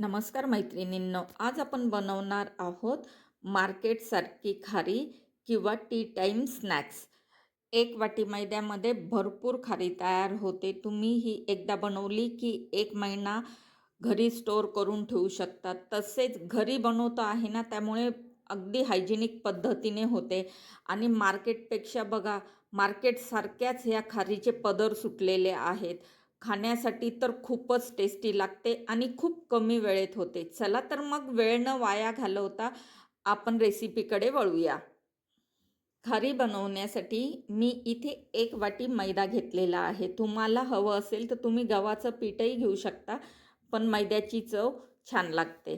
नमस्कार मैत्रिणींनो आज आपण बनवणार आहोत मार्केटसारखी खारी किंवा टी टाईम स्नॅक्स. एक वाटी मैद्यामध्ये भरपूर खारी तयार होते. तुम्ही ही एकदा बनवली की एक महिना घरी स्टोअर करून ठेवू शकता. तसेच घरी बनवतो आहे ना त्यामुळे अगदी हायजेनिक पद्धतीने होते. आणि मार्केटपेक्षा बघा मार्केटसारख्याच ह्या खारीचे पदर सुटलेले आहेत. खाण्यासाठी तर खूपच टेस्टी लागते आणि खूप कमी वेळेत होते. चला तर मग वेळ न वाया घालवता आपण रेसिपीकडे वळूया. खारी बनवण्यासाठी मी इथे एक वाटी मैदा घेतलेला आहे. तुम्हाला हवं असेल तर तुम्ही गव्हाचं पीठही घेऊ शकता पण मैद्याची चव छान लागते.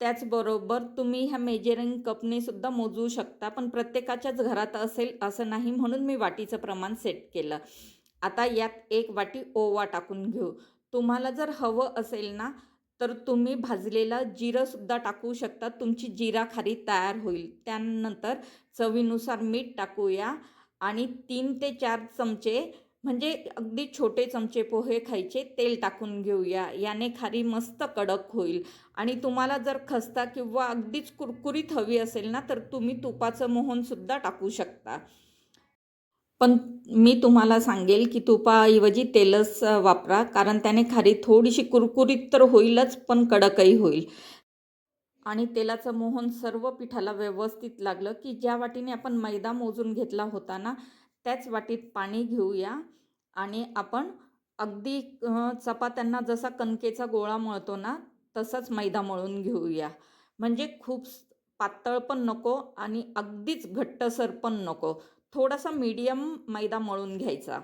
त्याचबरोबर तुम्ही ह्या मेजरिंग कपने सुद्धा मोजू शकता पण प्रत्येकाच्याच घरात असेल असं नाही म्हणून मी वाटीचं प्रमाण सेट केलं. आता यात एक वाटी ओवा टाकून घेऊ. तुम्हाला जर हवं असेल ना तर तुम्ही भाजलेलं जिरंसुद्धा टाकू शकता. तुमची जिरा खारी तयार होईल. त्यानंतर चवीनुसार मीठ टाकूया आणि तीन ते चार चमचे म्हणजे अगदी छोटे चमचे पोहे खायचे तेल टाकून घेऊया. याने खारी मस्त कडक होईल. आणि तुम्हाला जर खस्ता किंवा अगदीच कुरकुरीत हवी असेल ना तर तुम्ही तुपाचं मोहनसुद्धा टाकू शकता. पण मी तुम्हाला सांगेल की तुपाऐवजी तेलच वापरा. कारण त्याने खारी थोडीशी कुरकुरीत तर होईलच पण कडकही होईल. आणि तेलाचं मोहन सर्व पिठाला व्यवस्थित लागलं की ज्या वाटीने आपण मैदा मोजून घेतला होता ना त्याच वाटीत पाणी घेऊया. आणि आपण अगदी चपात्यांना जसा कणकेचा गोळा मळतो ना तसाच मैदा मळून घेऊया. म्हणजे खूप पातळ पण नको आणि अगदीच घट्टसर पण नको. थोडासा मीडियम मैदा मळून घ्यायचा.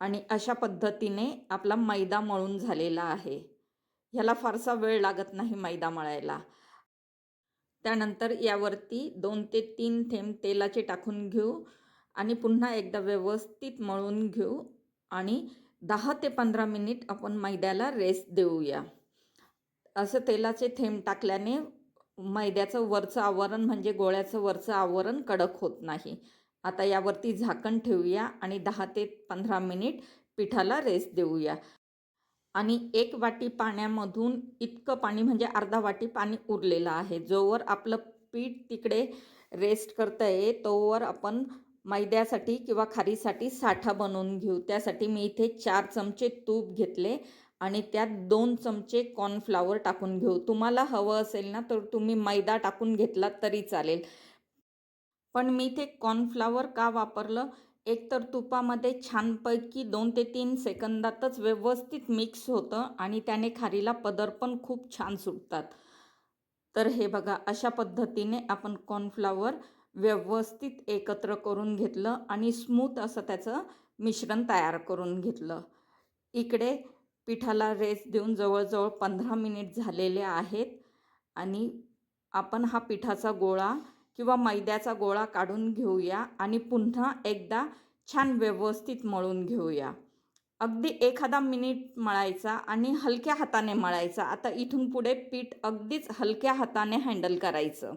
आणि अशा पद्धतीने आपला मैदा मळून झालेला आहे. ह्याला फारसा वेळ लागत नाही मैदा मळायला. त्यानंतर यावरती दोन ते तीन थेंब तेलाचे टाकून घेऊ आणि पुन्हा एकदा व्यवस्थित मळून घेऊ आणि दहा ते पंधरा मिनिट आपण मैद्याला रेस्ट देऊया. असं तेलाचे थेंब टाकल्याने मैद्याचं वरचं आवरण म्हणजे गोळ्याचं वरचं आवरण कडक होत नाही. आता यावरती झाकण ठेवूया आणि दहा ते पंधरा मिनिट पिठाला रेस्ट देऊया. आणि एक वाटी पाण्यामधून इतकं पाणी म्हणजे अर्धा वाटी पाणी उरलेलं आहे. जोवर आपलं पीठ तिकडे रेस्ट करतं आहे तोवर आपण मैद्यासाठी किंवा खारीसाठी साठा बनवून घेऊ. त्यासाठी मी इथे चार चमचे तूप घेतले. आणि त्यात दोन चमचे कॉर्नफ्लावर टाकून घेऊ. तुम्हाला हवं असेल ना तर तुम्ही मैदा टाकून घेतला तरी चालेल. पण मी ते कॉर्नफ्लावर का वापरलं? एक तर तुपामध्ये छानपैकी दोन ते तीन सेकंदातच व्यवस्थित मिक्स होतं आणि त्याने खारीला पदर पण खूप छान सुटतात. तर हे बघा अशा पद्धतीने आपण कॉर्नफ्लावर व्यवस्थित एकत्र करून घेतलं आणि स्मूथ असं त्याचं मिश्रण तयार करून घेतलं. इकडे पिठाला रेस देऊन जवळजवळ पंधरा मिनिट झालेले आहेत. आणि आपण हा पिठाचा गोळा किंवा मैद्याचा गोळा काढून घेऊया आणि पुन्हा एकदा छान व्यवस्थित मळून घेऊया. अगदी एखादा मिनिट मळायचा आणि हलक्या हाताने मळायचा. आता इथून पुढे पीठ अगदीच हलक्या हाताने हँडल करायचं.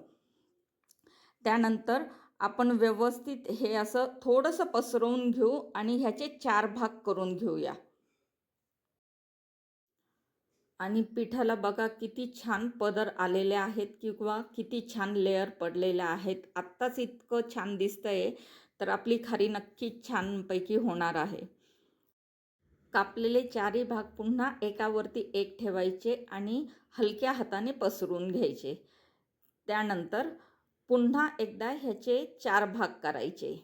त्यानंतर आपण व्यवस्थित हे असं थोडंसं पसरवून घेऊ आणि ह्याचे चार भाग करून घेऊया. आणि पिठाला बघा किती छान पदर आलेले आहेत किंवा किती छान लेअर पडलेले आहेत. आत्ताच इतकं छान दिसतं आहे तर आपली खारी नक्कीच छानपैकी होणार आहे. कापलेले चारही भाग पुन्हा एकावरती एक ठेवायचे आणि हलक्या हाताने पसरून घ्यायचे. त्यानंतर पुन्हा एकदा ह्याचे चार भाग करायचे.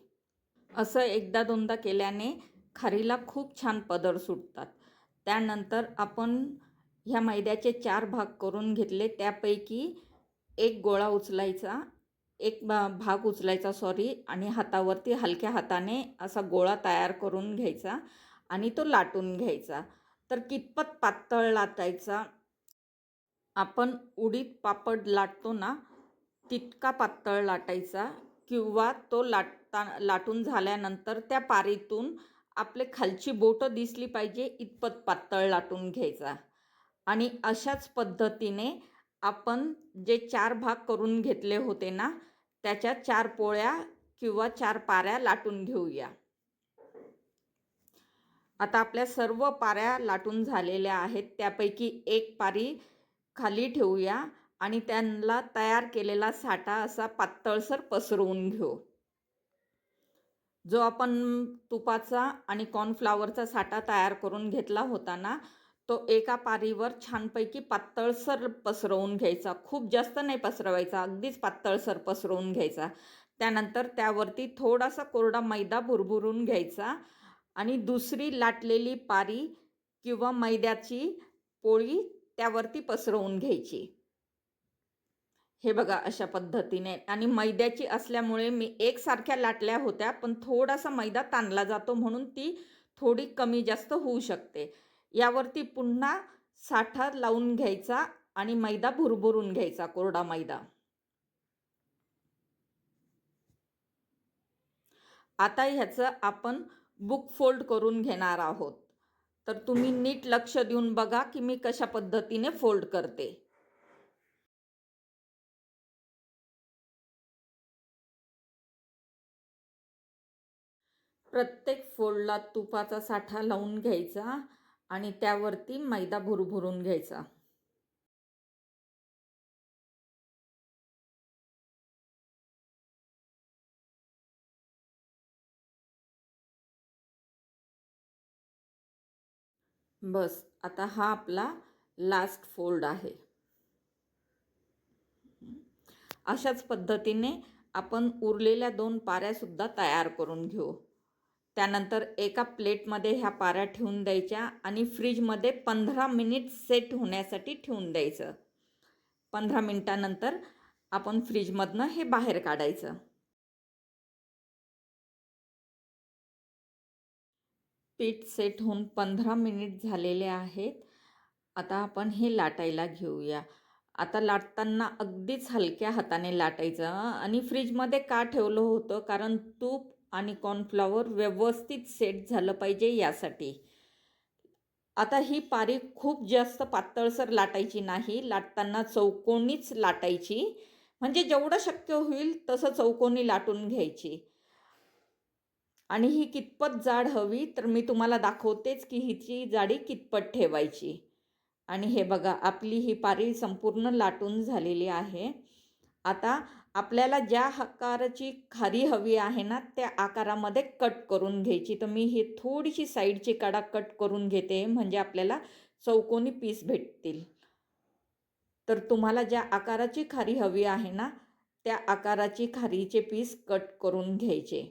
असं एकदा दोनदा केल्याने खारीला खूप छान पदर सुटतात. त्यानंतर आपण ह्या मैद्याचे चार भाग करून घेतले. त्यापैकी एक गोळा उचलायचा एक भाग उचलायचा सॉरी आणि हातावरती हलक्या हाताने असा गोळा तयार करून घ्यायचा आणि तो लाटून घ्यायचा. तर कितपत पातळ लाटायचा? आपण उडीद पापड लाटतो ना तितका पातळ लाटायचा किंवा तो लाटता लाटून झाल्यानंतर त्या पारीतून आपले खालची बोटं दिसली पाहिजे इतपत पातळ लाटून घ्यायचा. आणि अशाच पद्धतीने आपण जे चार भाग करून घेतले होते ना त्याच्या चार पोळ्या किंवा चार पाऱ्या लाटून घेऊया. आता आपल्या सर्व पाऱ्या लाटून झालेल्या आहेत त्यापैकी एक पारी खाली ठेवूया आणि त्यांना तयार केलेला साठा असा पातळसर पसरवून घेऊ. जो आपण तुपाचा आणि कॉर्नफ्लावरचा साठा तयार करून घेतला होता ना तो एका पारीवर छानपैकी पातळसर पसरवून घ्यायचा. खूप जास्त नाही पसरवायचा अगदीच पातळसर पसरवून घ्यायचा. त्यानंतर त्यावरती थोडासा कोरडा मैदा भुरभुरून घ्यायचा आणि दुसरी लाटलेली पारी किंवा मैद्याची पोळी त्यावरती पसरवून घ्यायची. हे बघा अशा पद्धतीने. आणि मैद्याची असल्यामुळे मी एकसारख्या लाटल्या होत्या पण थोडासा मैदा ताणला जातो म्हणून ती थोडी कमी जास्त होऊ शकते. यावरती पुन्हा साठा लावून घ्यायचा आणि मैदा भुरभुरून घ्यायचा कोरडा मैदा. आता ह्याचं आपण बुक फोल्ड करून घेणार आहोत. तर तुम्ही नीट लक्ष देऊन बघा की मी कशा पद्धतीने फोल्ड करते. प्रत्येक फोल्डला तुपाचा साठा लावून घ्यायचा. आणि त्यावरती मैदा भुरभुरून घ्यायचा. बस आता हा आपला लास्ट फोल्ड आहे. अशाच पद्धतीने आपण उरलेल्या दोन पाऱ्यासुद्धा तयार करून घेऊ. त्यानंतर एका प्लेटमध्ये ह्या पाऱ्या ठेवून द्यायच्या आणि फ्रीजमध्ये पंधरा मिनिट सेट होण्यासाठी ठेवून द्यायचं. पंधरा मिनटानंतर आपण फ्रीजमधनं हे बाहेर काढायचं. पीठ सेट होऊन पंधरा मिनिट झालेले आहेत. आता आपण हे लाटायला घेऊया. आता लाटताना अगदीच हलक्या हाताने लाटायचं आणि फ्रीजमध्ये का ठेवलं होतं? कारण तूप आणि कॉर्नफ्लॉवर व्यवस्थित सेट झालं पाहिजे यासाठी. आता ही पारी खूप जास्त पातळसर लाटायची नाही. लाटताना चौकोनीच लाटायची. म्हणजे जेवढं शक्य होईल तसं चौकोनी लाटून घ्यायची. आणि ही कितपत जाड हवी तर मी तुम्हाला दाखवतेच की हिची जाडी कितपत ठेवायची. आणि हे बघा आपली ही पारी संपूर्ण लाटून झालेली आहे. आता आपल्याला ज्या आकाराची खारी हवी आहे ना त्या आकारामध्ये कट करून घ्यायची. तर मी ही थोडीशी साईडची कडा कट करून घेते म्हणजे आपल्याला चौकोनी पीस भेटतील. तर तुम्हाला ज्या आकाराची खारी हवी आहे ना त्या आकाराची खारीचे पीस कट करून घ्यायचे.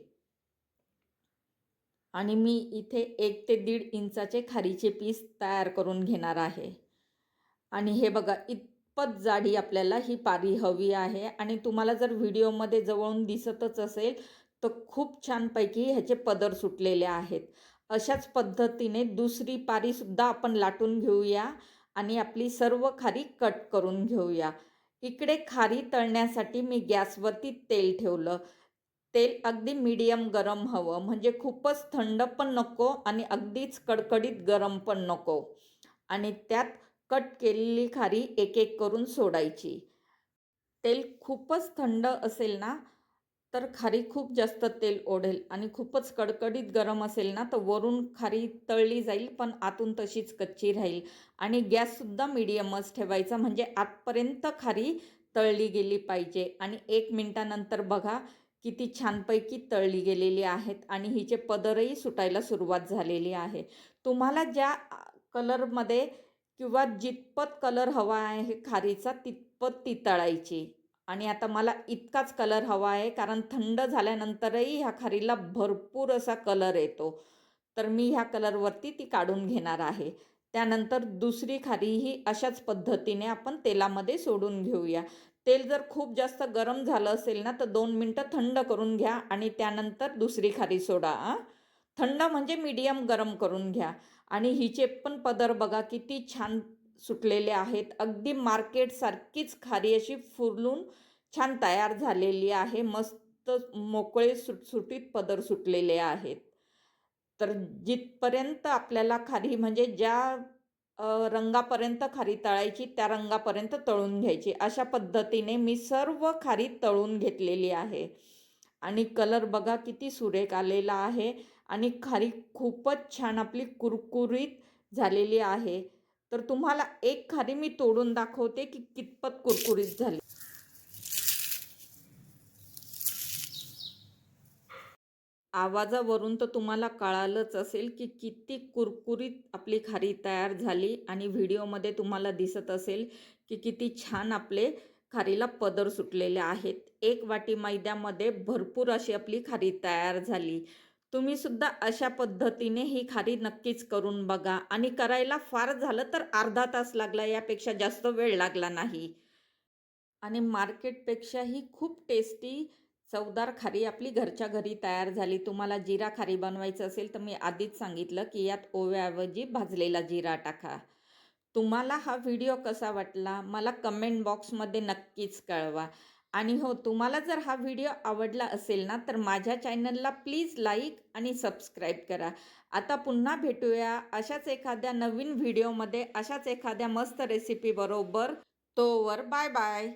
आणि मी इथे एक ते दीड इंचाचे खारीचे पीस तयार करून घेणार आहे. आणि हे बघा पत जाडी आपल्याला ही पारी हवी आहे. आणि तुम्हाला जर व्हिडिओमध्ये जवळून दिसतच असेल तर खूप छानपैकी ह्याचे पदर सुटलेले आहेत. अशाच पद्धतीने दुसरी पारीसुद्धा आपण लाटून घेऊया आणि आपली सर्व खारी कट करून घेऊया. इकडे खारी तळण्यासाठी मी गॅसवरती तेल ठेवलं. तेल अगदी मीडियम गरम हवं. म्हणजे खूपच थंड पण नको आणि अगदीच कडकडीत गरम पण नको. आणि त्यात कट केलेली खारी एक एक करून सोडायची. तेल खूपच थंड असेल ना तर खारी खूप जास्त तेल ओढेल आणि खूपच कडकडीत गरम असेल ना तर वरून खारी तळली जाईल पण आतून तशीच कच्ची राहील. आणि गॅससुद्धा मिडियमच ठेवायचा म्हणजे आतपर्यंत खारी तळली गेली पाहिजे. आणि एक मिनटानंतर बघा किती छानपैकी तळली गेलेली आहेत आणि हिचे पदरही सुटायला सुरुवात झालेली आहे. तुम्हाला ज्या कलरमध्ये किंवा जितपत कलर हवा आहे खारीचा तितपत ती तळायची आणि आता मला इतकाच कलर हवा आहे कारण थंड झाल्यानंतरही ह्या खारीला भरपूर असा कलर येतो. तर मी ह्या कलरवरती ती काढून घेणार आहे. त्यानंतर दुसरी खारी ही अशाच पद्धतीने आपण तेलामध्ये सोडून घेऊया. तेल जर खूप जास्त गरम झालं असेल ना तर दोन मिनटं थंड करून घ्या आणि त्यानंतर दुसरी खारी सोडा थंड म्हणजे मीडियम गरम करून घ्या. आणि हिचे पण पदर बघा किती छान सुटलेले आहेत. अगदी मार्केटसारखीच खारी अशी फुरलून छान तयार झालेली आहे. मस्त मोकळे सुटसुटीत पदर सुटलेले आहेत. तर जिथपर्यंत आपल्याला खारी म्हणजे ज्या रंगापर्यंत खारी तळायची त्या रंगापर्यंत तळून घ्यायची. अशा पद्धतीने मी सर्व खारी तळून घेतलेली आहे. आणि कलर बघा किती सुरेख आलेला आहे. आणि खारी खूपच छान आपली कुरकुरीत झालेली आहे. तर तुम्हाला एक खारी मी तोडून दाखवते की कितपत कुरकुरीत झाली. आवाजावरून तर तुम्हाला कळालंच असेल की किती कुरकुरीत आपली खारी तयार झाली आणि व्हिडिओमध्ये तुम्हाला दिसत असेल की किती छान आपले खारीला पदर सुटलेले आहेत. एक वाटी मैद्यामध्ये भरपूर अशी आपली खारी तयार झाली. तुम्ही सुद्धा अशा पद्धतीने ही खारी नक्कीच करून बघा. आणि करायला फार झालं तर अर्धा तास लागला यापेक्षा जास्त वेळ लागला नाही. आणि मार्केटपेक्षाही खूप टेस्टी चवदार खारी आपली घरच्या घरी तयार झाली. तुम्हाला जिरा खारी बनवायचं असेल तर मी आधीच सांगितलं की यात ओव्याऐवजी भाजलेला जिरा टाका. तुम्हाला हा व्हिडिओ कसा वाटला? मला कमेंट बॉक्समध्ये नक्कीच कळवा. आणि हो तुम्हाला जर हा व्हिडिओ आवडला असेल ना तर माझ्या चॅनलला प्लीज लाईक आणि सबस्क्राईब करा. आता पुन्हा भेटूया अशाच एखाद्या नवीन व्हिडिओमध्ये अशाच एखाद्या मस्त रेसिपीबरोबर तोवर बाय बाय.